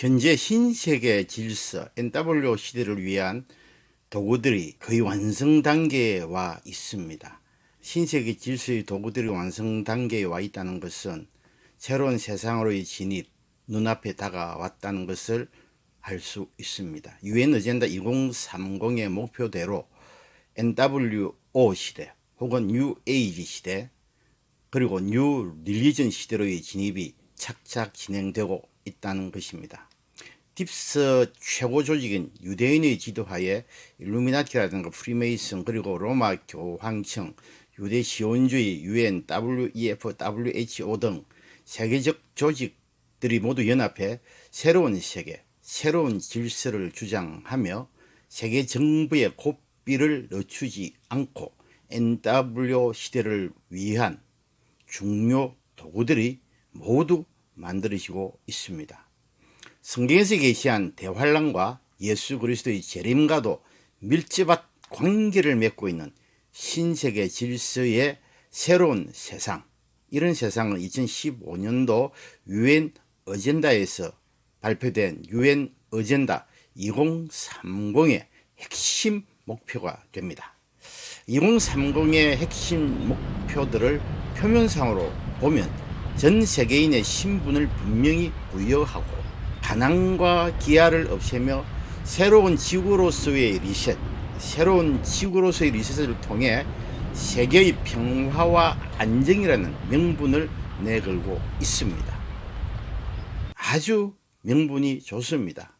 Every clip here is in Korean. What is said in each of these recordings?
현재 신세계 질서 NW 시대를 위한 도구들이 거의 완성 단계에 와 있습니다. 신세계 질서의 도구들이 완성 단계에 와 있다는 것은 새로운 세상으로의 진입, 눈앞에 다가왔다는 것을 알 수 있습니다. 유엔 어젠다 2030의 목표대로 NWO 시대 혹은 뉴 에이지 시대 그리고 뉴 릴리전 시대로의 진입이 착착 진행되고 있다는 것입니다. 딥스 최고 조직인 유대인의 지도하에 일루미나티라든가 프리메이슨 그리고 로마 교황청, 유대 시온주의, UN, WEF, WHO 등 세계적 조직들이 모두 연합해 새로운 세계, 새로운 질서를 주장하며 세계 정부의 고삐를 늦추지 않고 NW 시대를 위한 중요 도구들이 모두 만들어지고 있습니다. 성경에서 계시한 대환란과 예수 그리스도의 재림과도 밀접한 관계를 맺고 있는 신세계 질서의 새로운 세상 이런 세상은 2015년도 유엔 어젠다에서 발표된 유엔 어젠다 2030의 핵심 목표가 됩니다. 2030의 핵심 목표들을 표면상으로 보면 전 세계인의 신분을 분명히 부여하고 가난과 기아를 없애며 새로운 지구로서의 리셋, 새로운 지구로서의 리셋을 통해 세계의 평화와 안정이라는 명분을 내걸고 있습니다. 아주 명분이 좋습니다.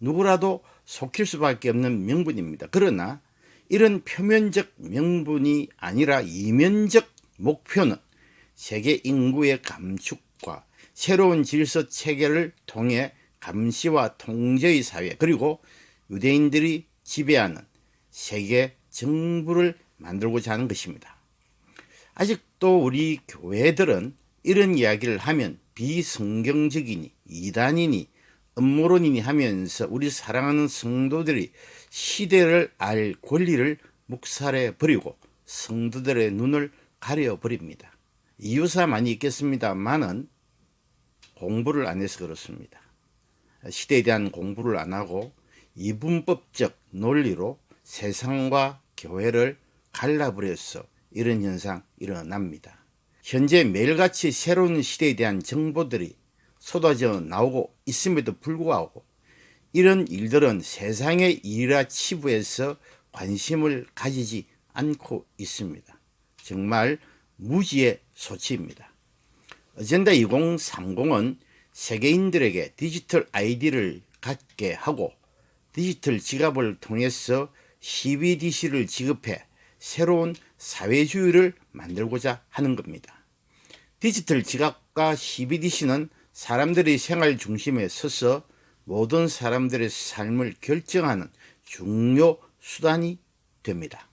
누구라도 속힐 수밖에 없는 명분입니다. 그러나 이런 표면적 명분이 아니라 이면적 목표는 세계 인구의 감축과 새로운 질서 체계를 통해 감시와 통제의 사회 그리고 유대인들이 지배하는 세계 정부를 만들고자 하는 것입니다. 아직도 우리 교회들은 이런 이야기를 하면 비성경적이니 이단이니 음모론이니 하면서 우리 사랑하는 성도들이 시대를 알 권리를 묵살해 버리고 성도들의 눈을 가려 버립니다. 이유사 많이 있겠습니다만은 공부를 안 해서 그렇습니다. 시대에 대한 공부를 안 하고 이분법적 논리로 세상과 교회를 갈라버려서 이런 현상 일어납니다. 현재 매일같이 새로운 시대에 대한 정보들이 쏟아져 나오고 있음에도 불구하고 이런 일들은 세상의 일화 치부에서 관심을 가지지 않고 있습니다. 정말 무지의 소치입니다. 어젠다 2030은 세계인들에게 디지털 아이디를 갖게 하고 디지털 지갑을 통해서 CBDC를 지급해 새로운 사회주의를 만들고자 하는 겁니다. 디지털 지갑과 CBDC는 사람들의 생활 중심에 서서 모든 사람들의 삶을 결정하는 중요 수단이 됩니다.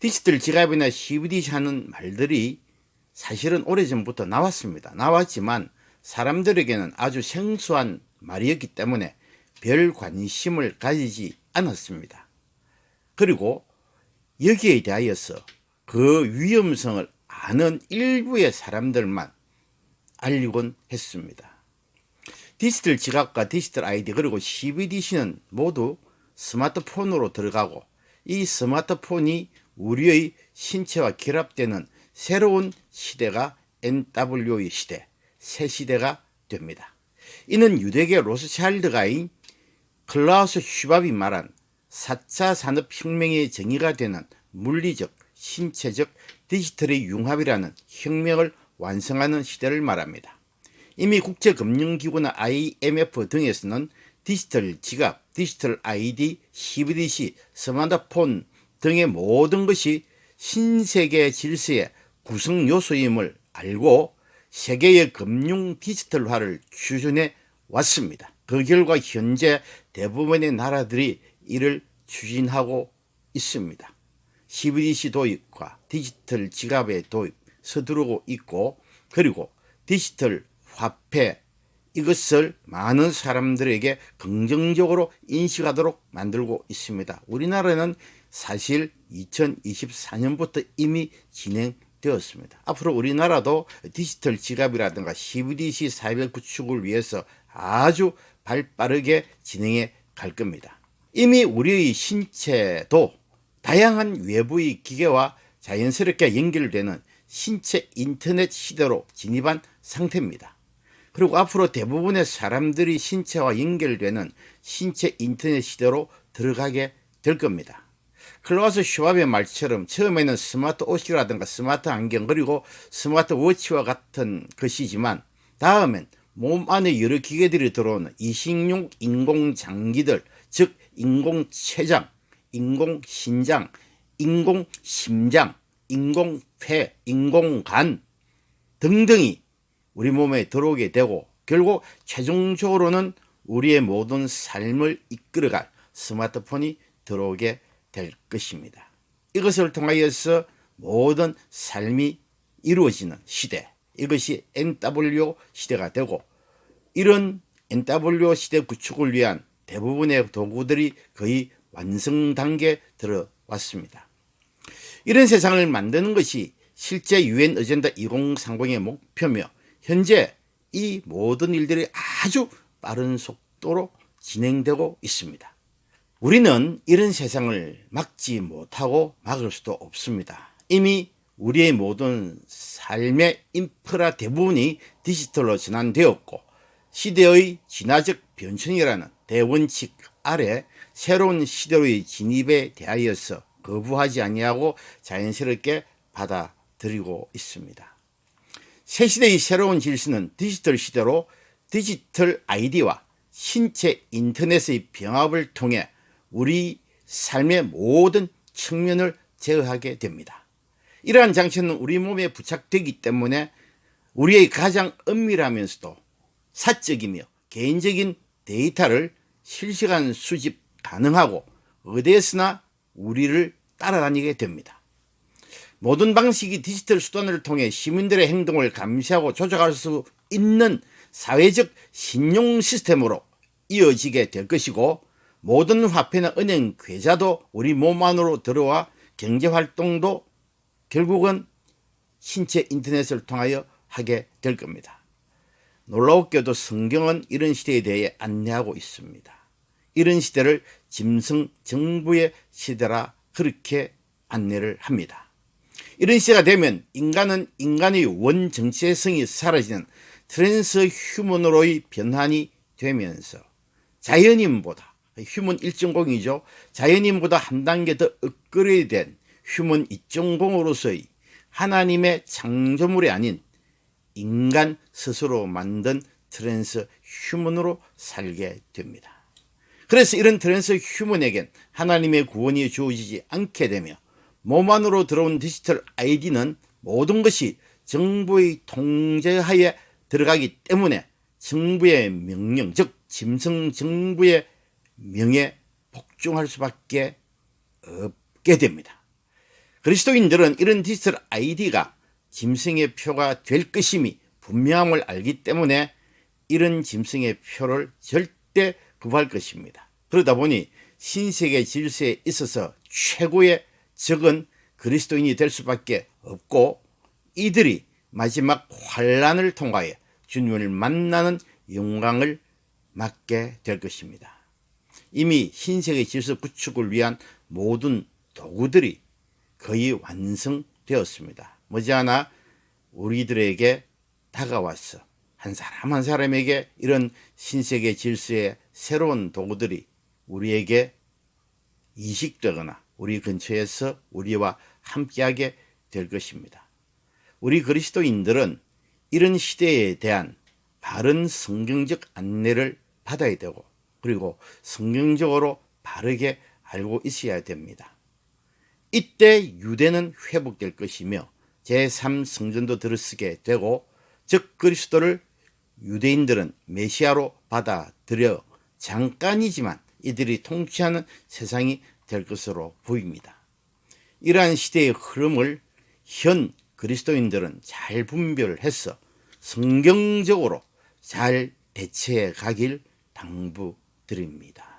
디지털 지갑이나 CBDC 하는 말들이 사실은 오래전부터 나왔습니다. 나왔지만 사람들에게는 아주 생소한 말이었기 때문에 별 관심을 가지지 않았습니다. 그리고 여기에 대하여서 그 위험성을 아는 일부의 사람들만 알리곤 했습니다. 디지털 지갑과 디지털 아이디 그리고 CBDC는 모두 스마트폰으로 들어가고 이 스마트폰이 우리의 신체와 결합되는 새로운 시대가 NW의 시대, 새 시대가 됩니다. 이는 유대계 로스차일드가인 클라우스 슈밥이 말한 4차 산업혁명의 정의가 되는 물리적, 신체적, 디지털의 융합이라는 혁명을 완성하는 시대를 말합니다. 이미 국제금융기구나 IMF 등에서는 디지털 지갑, 디지털 ID, CBDC, 스마트폰 등의 모든 것이 신세계 질서의 구성 요소임을 알고 세계의 금융 디지털화를 추진해 왔습니다. 그 결과 현재 대부분의 나라들이 이를 추진하고 있습니다. CBDC 도입과 디지털 지갑의 도입 서두르고 있고 그리고 디지털 화폐 이것을 많은 사람들에게 긍정적으로 인식하도록 만들고 있습니다. 우리나라는 사실 2024년부터 이미 진행 되었습니다. 앞으로 우리나라도 디지털 지갑이라든가 CBDC 사회 구축을 위해서 아주 발 빠르게 진행해 갈 겁니다. 이미 우리의 신체도 다양한 외부의 기계와 자연스럽게 연결되는 신체 인터넷 시대로 진입한 상태입니다. 그리고 앞으로 대부분의 사람들이 신체와 연결되는 신체 인터넷 시대로 들어가게 될 겁니다. 클라우스 슈왑의 말처럼 처음에는 스마트 옷이라든가 스마트 안경 그리고 스마트 워치와 같은 것이지만 다음엔 몸 안에 여러 기계들이 들어오는 이식용 인공 장기들 즉 인공 췌장, 인공 신장, 인공 심장, 인공 폐, 인공 간 등등이 우리 몸에 들어오게 되고 결국 최종적으로는 우리의 모든 삶을 이끌어갈 스마트폰이 들어오게 될 것입니다. 이것을 통하여서 모든 삶이 이루어지는 시대, 이것이 NW 시대가 되고 이런 NW 시대 구축을 위한 대부분의 도구들이 거의 완성 단계에 들어왔습니다. 이런 세상을 만드는 것이 실제 유엔 어젠다 2030의 목표며 현재 이 모든 일들이 아주 빠른 속도로 진행되고 있습니다. 우리는 이런 세상을 막지 못하고 막을 수도 없습니다. 이미 우리의 모든 삶의 인프라 대부분이 디지털로 전환되었고 시대의 진화적 변천이라는 대원칙 아래 새로운 시대로의 진입에 대하여서 거부하지 아니하고 자연스럽게 받아들이고 있습니다. 새 시대의 새로운 질서는 디지털 시대로 디지털 아이디와 신체 인터넷의 병합을 통해 우리 삶의 모든 측면을 제어하게 됩니다. 이러한 장치는 우리 몸에 부착되기 때문에 우리의 가장 은밀하면서도 사적이며 개인적인 데이터를 실시간 수집 가능하고 어디에서나 우리를 따라다니게 됩니다. 모든 방식이 디지털 수단을 통해 시민들의 행동을 감시하고 조작할 수 있는 사회적 신용 시스템으로 이어지게 될 것이고 모든 화폐나 은행 계좌도 우리 몸 안으로 들어와 경제 활동도 결국은 신체 인터넷을 통하여 하게 될 겁니다. 놀라웠게도 성경은 이런 시대에 대해 안내하고 있습니다. 이런 시대를 짐승 정부의 시대라 그렇게 안내를 합니다. 이런 시대가 되면 인간은 인간의 원 정체성이 사라지는 트랜스 휴먼으로의 변환이 되면서 자연인보다 휴먼 1.0이죠. 자연인보다 한 단계 더 업그레이드된 휴먼 2.0으로서의 하나님의 창조물이 아닌 인간 스스로 만든 트랜스 휴먼으로 살게 됩니다. 그래서 이런 트랜스 휴먼에겐 하나님의 구원이 주어지지 않게 되며 몸 안으로 들어온 디지털 아이디는 모든 것이 정부의 통제하에 들어가기 때문에 정부의 명령, 즉 짐승 정부의 명에 복종할 수밖에 없게 됩니다. 그리스도인들은 이런 디지털 아이디가 짐승의 표가 될 것임이 분명함을 알기 때문에 이런 짐승의 표를 절대 구할 것입니다. 그러다 보니 신세계 질서에 있어서 최고의 적은 그리스도인이 될 수밖에 없고 이들이 마지막 환란을 통하여 주님을 만나는 영광을 맞게 될 것입니다. 이미 신세계 질서 구축을 위한 모든 도구들이 거의 완성되었습니다. 머지않아 우리들에게 다가왔어. 한 사람 한 사람에게 이런 신세계 질서의 새로운 도구들이 우리에게 이식되거나 우리 근처에서 우리와 함께하게 될 것입니다. 우리 그리스도인들은 이런 시대에 대한 바른 성경적 안내를 받아야 되고 그리고 성경적으로 바르게 알고 있어야 됩니다. 이때 유대는 회복될 것이며 제3성전도 들어서게 되고 즉 그리스도를 유대인들은 메시아로 받아들여 잠깐이지만 이들이 통치하는 세상이 될 것으로 보입니다. 이러한 시대의 흐름을 현 그리스도인들은 잘 분별해서 성경적으로 잘 대처해 가길 당부 드립니다.